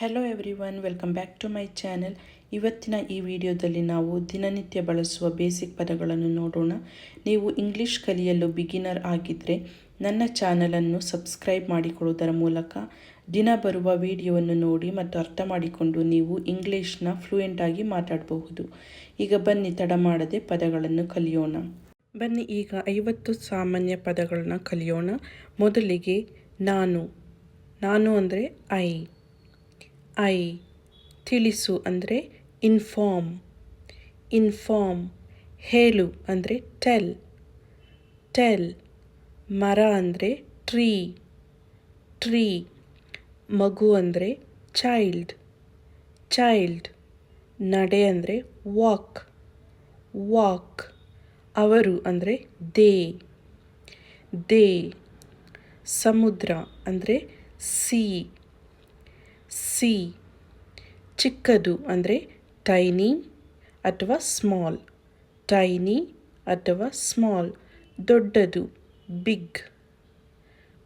Hello everyone welcome back to my channel ಇವತ್ತಿನ ಈ ವಿಡಿಯೋದಲ್ಲಿ ನಾವು ದಿನನಿತ್ಯ ಬಳಸುವ ಬೇಸಿಕ್ ಪದಗಳನ್ನು ನೋಡೋಣ. ನೀವು ಇಂಗ್ಲೀಷ್ ಕಲಿಯಲು ಬಿಗಿನರ್ ಆಗಿದ್ದರೆ ನನ್ನ ಚಾನಲನ್ನು ಸಬ್ಸ್ಕ್ರೈಬ್ ಮಾಡಿಕೊಳ್ಳುವುದರ ಮೂಲಕ ದಿನ ಬರುವ ವಿಡಿಯೋವನ್ನು ನೋಡಿ ಮತ್ತು ಅರ್ಥ ಮಾಡಿಕೊಂಡು ನೀವು ಇಂಗ್ಲೀಷ್ನ ಫ್ಲೂಯೆಂಟಾಗಿ ಮಾತಾಡಬಹುದು. ಈಗ ಬನ್ನಿ, ತಡ ಮಾಡದೆ ಪದಗಳನ್ನು ಕಲಿಯೋಣ. ಬನ್ನಿ, ಈಗ ಐವತ್ತು ಸಾಮಾನ್ಯ ಪದಗಳನ್ನ ಕಲಿಯೋಣ. ಮೊದಲಿಗೆ ನಾನು. ನಾನು ಅಂದರೆ ಐ ಐ ತಿಳಿಸು ಅಂದರೆ ಇನ್ಫಾರ್ಮ್ ಇನ್ಫಾರ್ಮ್ ಹೇಳು ಅಂದರೆ ಟೆಲ್ ಟೆಲ್ ಮರ ಅಂದರೆ ಟ್ರೀ ಟ್ರೀ ಮಗು ಅಂದರೆ ಚೈಲ್ಡ್ ಚೈಲ್ಡ್ ನಡೆ ಅಂದರೆ ವಾಕ್ ವಾಕ್ ಅವರು ಅಂದರೆ ದೇ ದೇ ಸಮುದ್ರ ಅಂದರೆ ಸಿ ಸಿ. ಚಿಕ್ಕದು ಅಂದರೆ ಟೈನಿ ಅಥವಾ ಸ್ಮಾಲ್. ಟೈನಿ ಅಥವಾ ಸ್ಮಾಲ್. ದೊಡ್ಡದು ಬಿಗ್.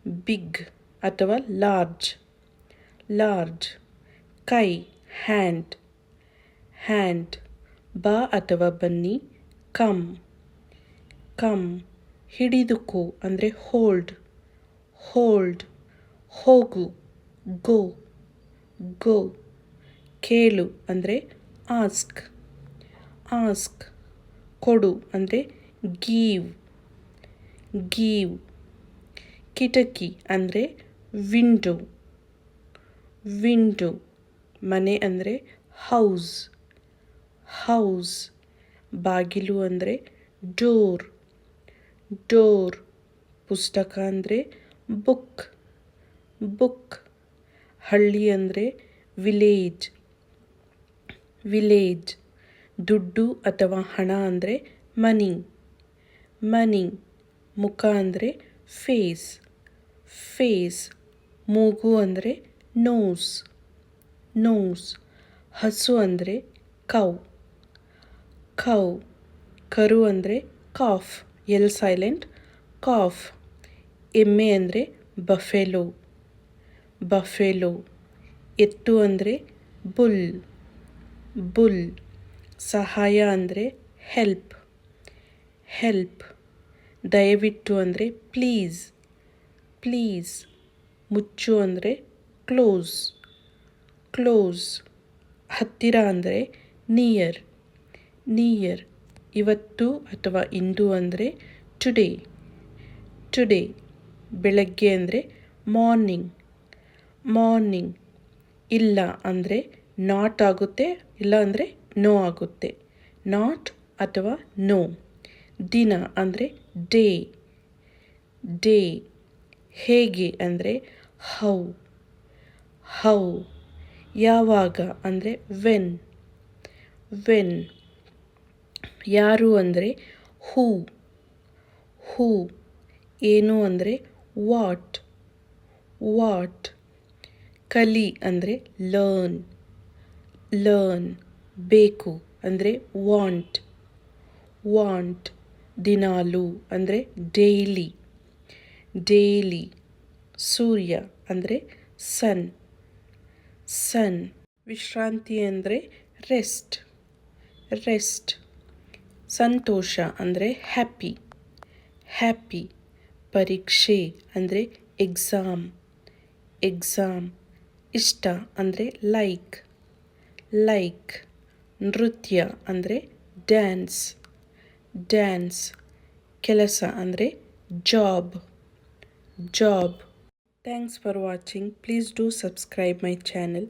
ಬಿಗ್ ಅಥವಾ ಲಾರ್ಜ್. ಲಾರ್ಜ್. ಕೈ, ಹ್ಯಾಂಡ್. ಹ್ಯಾಂಡ್, ಬಾ ಅಥವಾ ಬನ್ನಿ, ಕಮ್. ಕಮ್, ಹಿಡಿದುಕೋ ಅಂದರೆ ಹೋಲ್ಡ್. ಹೋಲ್ಡ್, ಹೋಗು, ಗೋ. ಗೋ. ಕೇಳು ಅಂದರೆ ಆಸ್ಕ್. ಆಸ್ಕ್. ಕೊಡು ಅಂದರೆ ಗೀವ್. ಗೀವ್. ಕಿಟಕಿ ಅಂದರೆ ವಿಂಡೋ. ವಿಂಡೋ. ಮನೆ ಅಂದರೆ ಹೌಸ್. ಹೌಸ್. ಬಾಗಿಲು ಅಂದರೆ ಡೋರ್. ಡೋರ್. ಪುಸ್ತಕ ಅಂದರೆ ಬುಕ್. ಬುಕ್. ಹಳ್ಳಿ ಅಂದರೆ ವಿಲೇಜ್ ವಿಲೇಜ್ ದುಡ್ಡು ಅಥವಾ ಹಣ ಅಂದರೆ ಮನಿ ಮನಿ ಮುಖ ಅಂದರೆ ಫೇಸ್ ಫೇಸ್ ಮೂಗು ಅಂದರೆ ನೋಸ್ ನೋಸ್ ಹಸು ಅಂದರೆ ಕೌ ಕೌ ಕರು ಅಂದರೆ ಕಾಫ್ ಎಲ್ ಸೈಲೆಂಟ್ ಕಾಫ್ ಎಮ್ಮೆ ಅಂದರೆ ಬಫೆಲೋ ಬಫೆಲೋ. ಎತ್ತು ಅಂದರೆ ಬುಲ್. ಬುಲ್. ಸಹಾಯ ಅಂದರೆ ಹೆಲ್ಪ್. ಹೆಲ್ಪ್. ದಯವಿಟ್ಟು ಅಂದರೆ ಪ್ಲೀಸ್. ಪ್ಲೀಸ್. ಮುಚ್ಚು ಅಂದರೆ ಕ್ಲೋಸ್. ಕ್ಲೋಸ್. ಹತ್ತಿರ ಅಂದರೆ ನಿಯರ್. ನಿಯರ್. ಇವತ್ತು ಅಥವಾ ಇಂದು ಅಂದರೆ ಟುಡೇ. ಟುಡೇ. ಬೆಳಗ್ಗೆ ಅಂದರೆ ಮಾರ್ನಿಂಗ್. ಮಾರ್ನಿಂಗ್ ಇಲ್ಲ ಅಂದರೆ ನಾಟ್ ಆಗುತ್ತೆ, ಇಲ್ಲ ಅಂದರೆ ನೋ ಆಗುತ್ತೆ. ನಾಟ್ ಅಥವಾ ನೋ ದಿನ ಅಂದರೆ ಡೇ ಡೇ ಹೇಗೆ ಅಂದರೆ ಹೌ ಹೌ ಯಾವಾಗ ಅಂದರೆ ವೆನ್ ವೆನ್ ಯಾರು ಅಂದರೆ ಹೂ ಹೂ ಏನು ಅಂದರೆ ವಾಟ್ ವಾಟ್ ಕಲಿ ಅಂದರೆ ಲರ್ನ್ ಲರ್ನ್ ಬೇಕು ಅಂದರೆ ವಾಂಟ್ ವಾಂಟ್ ದಿನಾಲು ಅಂದರೆ ಡೈಲಿ ಡೈಲಿ ಸೂರ್ಯ ಅಂದರೆ ಸನ್ ಸನ್ ವಿಶ್ರಾಂತಿ ಅಂದರೆ ರೆಸ್ಟ್ ರೆಸ್ಟ್ ಸಂತೋಷ ಅಂದರೆ ಹ್ಯಾಪಿ ಹ್ಯಾಪಿ ಪರೀಕ್ಷೆ ಅಂದರೆ ಎಕ್ಸಾಮ್ ಎಕ್ಸಾಮ್ ಇಷ್ಟ ಅಂದರೆ ಲೈಕ್ ಲೈಕ್ ನೃತ್ಯ ಅಂದರೆ ಡ್ಯಾನ್ಸ್ ಡ್ಯಾನ್ಸ್ ಕೆಲಸ ಅಂದರೆ job job thanks for watching please do subscribe my channel